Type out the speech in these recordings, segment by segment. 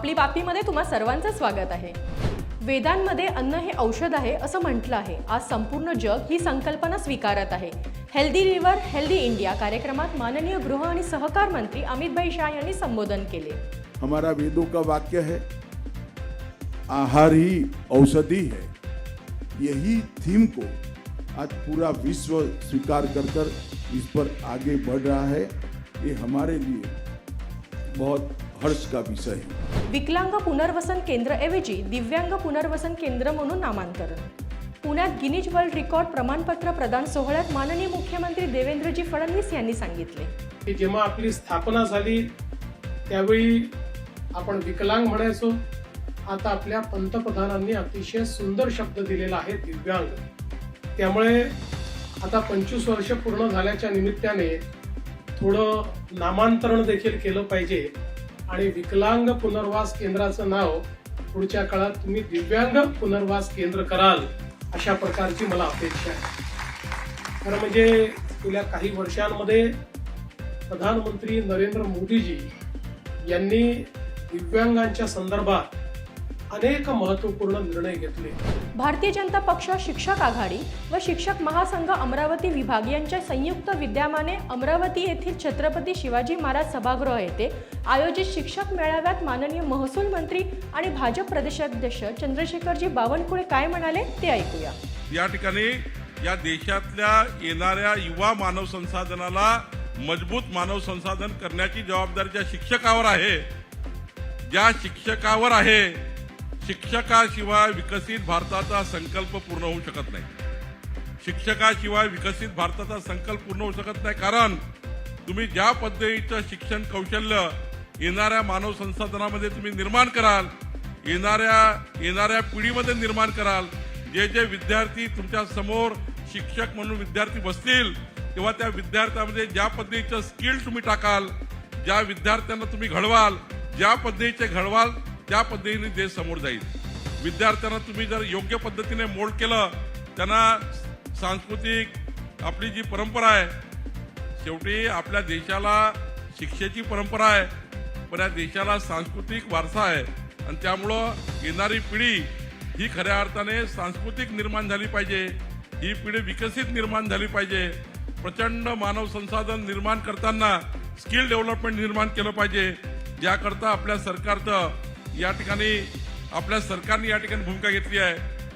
आपली बातमीमध्ये तुम्हा सर्वांचं स्वागत आहे. वेदांमध्ये अन्न हे औषध आहे असं म्हटलं आहे. आज संपूर्ण जग ही संकल्पना स्वीकारत आहे. हेल्दी लिव्हर हेल्दी इंडिया कार्यक्रमात माननीय गृह आणि सहकार मंत्री अमित भाई शाह यांनी संबोधन केले. हमारा वेदों का वाक्य है आहार ही औषधि है। यही थीम को आज पूरा विश्व स्वीकार कर कर इस पर आगे बढ़ रहा है। ये हमारे लिए बहुत हर्ष का विषय है विकलांग पुनर्वसन केंद्रऐवजी दिव्यांग पुनर्वसन केंद्र म्हणून नामांतरण. पुण्यात गिनीज वर्ल्ड रेकॉर्ड प्रमाणपत्र प्रदान सोहळ्यात माननीय मुख्यमंत्री देवेंद्रजी फडणवीस यांनी सांगितले. की जेव्हा आपली स्थापना झाली त्यावेळी आपण विकलांग म्हणायचो. आता आपल्या पंतप्रधानांनी अतिशय सुंदर शब्द दिलेला आहे दिव्यांग. त्यामुळे आता पंचवीस वर्ष पूर्ण झाल्याच्या निमित्ताने थोडं नामांतरण देखील केलं पाहिजे. आणि विकलांग पुनर्वास केंद्राचं नाव पुढच्या काळात तुम्ही दिव्यांग पुनर्वास केंद्र कराल अशा प्रकारची मला अपेक्षा आहे. खरं म्हणजे गेल्या काही वर्षांमध्ये प्रधानमंत्री नरेंद्र मोदीजी यांनी दिव्यांगांच्या संदर्भात अनेक महत्त्वपूर्ण निर्णय घेतले. भारतीय जनता पक्ष शिक्षक आघाडी व शिक्षक महासंघ अमरावती विभाग यांच्या संयुक्त विद्यमाने अमरावती येथील छत्रपती शिवाजी महाराज सभागृह येथे आयोजित शिक्षक मेळाव्यात माननीय महसूल मंत्री आणि भाजप प्रदेशाध्यक्ष चंद्रशेखरजी बावनकुळे काय म्हणाले ते ऐकूया. या ठिकाणी या देशातल्या येणाऱ्या युवा मानव संसाधनाला मजबूत मानव संसाधन करण्याची जबाबदारी ज्या शिक्षकावर आहे ज्या शिक्षकावर आहे शिक्षकाशिवाय विकसित भारताचा संकल्प पूर्ण होऊ शकत नाही. शिक्षकाशिवाय विकसित भारताचा संकल्प पूर्ण होऊ शकत नाही कारण तुम्ही ज्या पद्धतीचं शिक्षण कौशल्य येणाऱ्या मानव संसाधनामध्ये तुम्ही निर्माण कराल येणाऱ्या येणाऱ्या पिढीमध्ये निर्माण कराल जे जे विद्यार्थी तुमच्यासमोर शिक्षक म्हणून विद्यार्थी बसतील तेव्हा त्या विद्यार्थ्यामध्ये ज्या पद्धतीचं स्किल तुम्ही टाकाल ज्या विद्यार्थ्यांना तुम्ही घडवाल ज्या पद्धतीचे घडवाल त्या पद्धतीने देश समोर जाईल. विद्यार्थ्यांना तुम्ही जर योग्य पद्धतीने मोड केलं त्यांना सांस्कृतिक आपली जी परंपरा आहे शेवटी आपल्या देशाला शिक्षेची परंपरा आहे पण या देशाला सांस्कृतिक वारसा आहे. आणि त्यामुळं येणारी पिढी ही खऱ्या अर्थाने सांस्कृतिक निर्माण झाली पाहिजे. ही पिढी विकसित निर्माण झाली पाहिजे. प्रचंड मानव संसाधन निर्माण करताना स्किल डेव्हलपमेंट निर्माण केलं पाहिजे. ज्याकरता आपल्या सरकारचं या ठिकाणी आपल्या सरकारने या ठिकाणी भूमिका घेतली आहे.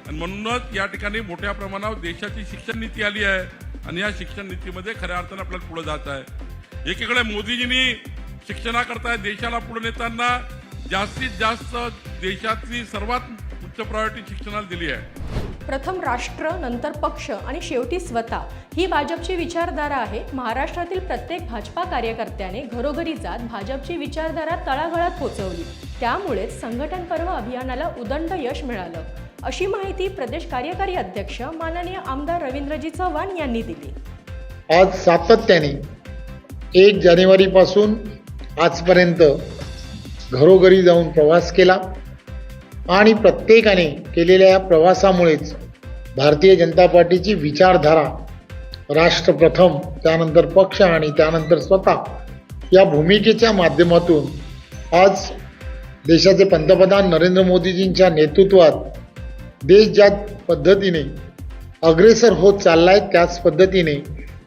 आणि म्हणूनच या ठिकाणी मोठ्या प्रमाणावर देशाची शिक्षण नीती आली आहे. आणि या शिक्षण नीतीमध्ये खऱ्या अर्थानं आपल्याला पुढे जात आहे. एकीकडे मोदीजींनी शिक्षणाकरता देशाला पुढे नेताना जास्तीत जास्त देशातली सर्वात उच्च प्रायोरिटी शिक्षणाला दिली आहे. प्रथम राष्ट्र नंतर पक्ष आणि शेवटी स्वतः. ही भाजपची विचारधारा आहे. महाराष्ट्रातील प्रत्येक भाजपा कार्यकर्त्याने घरोघरी जात भाजपची विचारधारा तळागळात पोचवली. त्यामुळेच संघटन पर्व अभियानाला उदंड यश मिळालं. अशी माहिती प्रदेश कार्यकारी अध्यक्ष माननीय आमदार रवींद्रजी चव्हाण यांनी दिली. आज सातत्याने एक जानेवारीपासून आजपर्यंत घरोघरी जाऊन प्रवास केला. आणि प्रत्येकाने केलेल्या या प्रवासामुळेच भारतीय जनता पार्टीची विचारधारा राष्ट्र प्रथम त्यानंतर पक्ष आणि त्यानंतर स्वतः या भूमिकेच्या माध्यमातून आज देशाचे पंतप्रधान नरेंद्र मोदीजींच्या नेतृत्वात देश ज्या पद्धतीने अग्रेसर होत चाललाय त्याच पद्धतीने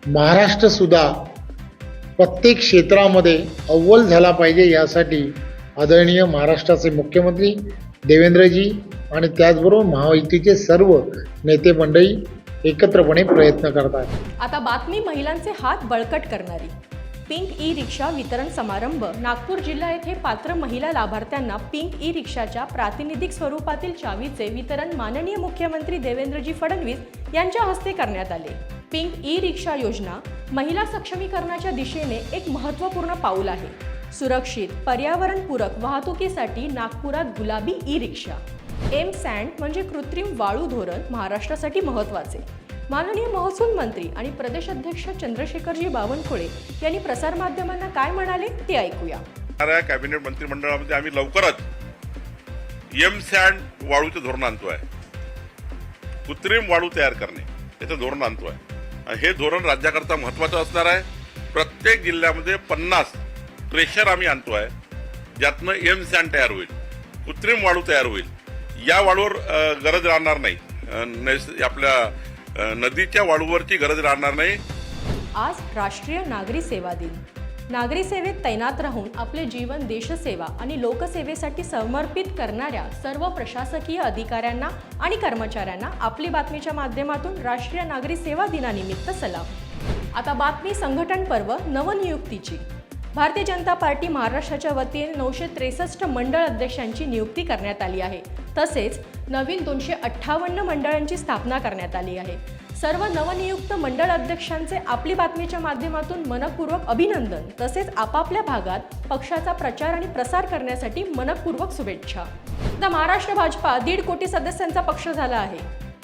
महाराष्ट्रसुद्धा प्रत्येक क्षेत्रामध्ये अव्वल झाला पाहिजे यासाठी आदरणीय महाराष्ट्राचे मुख्यमंत्री देवेंद्रजी आणि त्याचबरोबर महायुतीचे सर्व नेते मंडळी एकत्रपणे प्रयत्न करतात. आता बातमी महिलांचे हात बळकट करणारी. पिंक ई रिक्षा वितरण समारंभ. नागपूर जिल्हा येथे पात्र महिला लाभार्थ्यांना पिंक ई रिक्षाच्या प्रातिनिधिक स्वरूपातील चावीचे वितरण माननीय मुख्यमंत्री देवेंद्रजी फडणवीस यांच्या हस्ते करण्यात आले. पिंक ई रिक्षा योजना महिला सक्षमीकरणाच्या दिशेने एक महत्त्वपूर्ण पाऊल आहे. सुरक्षित पर्यावरणपूरक वाहतुकीसाठी नागपुरात गुलाबी ई रिक्षा एम सँड म्हणजे कृत्रिम वाळू धोरण महाराष्ट्रासाठी महत्त्वाचे. माननीय महसूल मंत्री आणि प्रदेश अध्यक्ष चंद्रशेखरजी बावनकुळे यांनी प्रसारमाध्यमांना काय म्हणाले ते ऐकूया. कॅबिनेट मंत्रिमंडळामध्ये आम्ही लवकरच एम सँड वाळूचं धोरण आणतो आहे कृत्रिम वाळू तयार करणे याचं धोरण आणतो आहे हे धोरण राज्याकरता महत्वाचं असणार आहे. प्रत्येक जिल्ह्यामध्ये पन्नास क्रेशर आम्ही आणतो आहे ज्यातनं एम सॅन तयार होईल कृत्रिम वाळू तयार होईल. या वाळूवर गरज राहणार नाही. नैस- आपल्या नदीच्या वाळूवरची गरज राहणार नाही. आज राष्ट्रीय नागरी सेवा दिन. नागरी सेवेत तैनात राहून आपले जीवन देशसेवा आणि लोकसेवेसाठी समर्पित करणाऱ्या सर्व प्रशासकीय अधिकाऱ्यांना आणि कर्मचाऱ्यांना आपली बातमीच्या माध्यमातून राष्ट्रीय नागरी सेवा दिनानिमित्त सलाम. आता बातमी संघटन पर्व नवनियुक्तीची. भारतीय जनता पार्टी महाराष्ट्राच्या वतीने नऊशे त्रेसष्ट मंडळ अध्यक्षांची नियुक्ती करण्यात आली आहे. तसेच नवीन दोनशे अठ्ठावन्न मंडळांची स्थापना करण्यात आली आहे. सर्व नवनियुक्त मंडळ अध्यक्षांचे आपली बातमीच्या माध्यमातून मनपूर्वक अभिनंदन तसेच आपापल्या भागात पक्षाचा प्रचार आणि प्रसार करण्यासाठी मनपूर्वक शुभेच्छा. आता महाराष्ट्र भाजपा दीड कोटी सदस्यांचा पक्ष झाला आहे.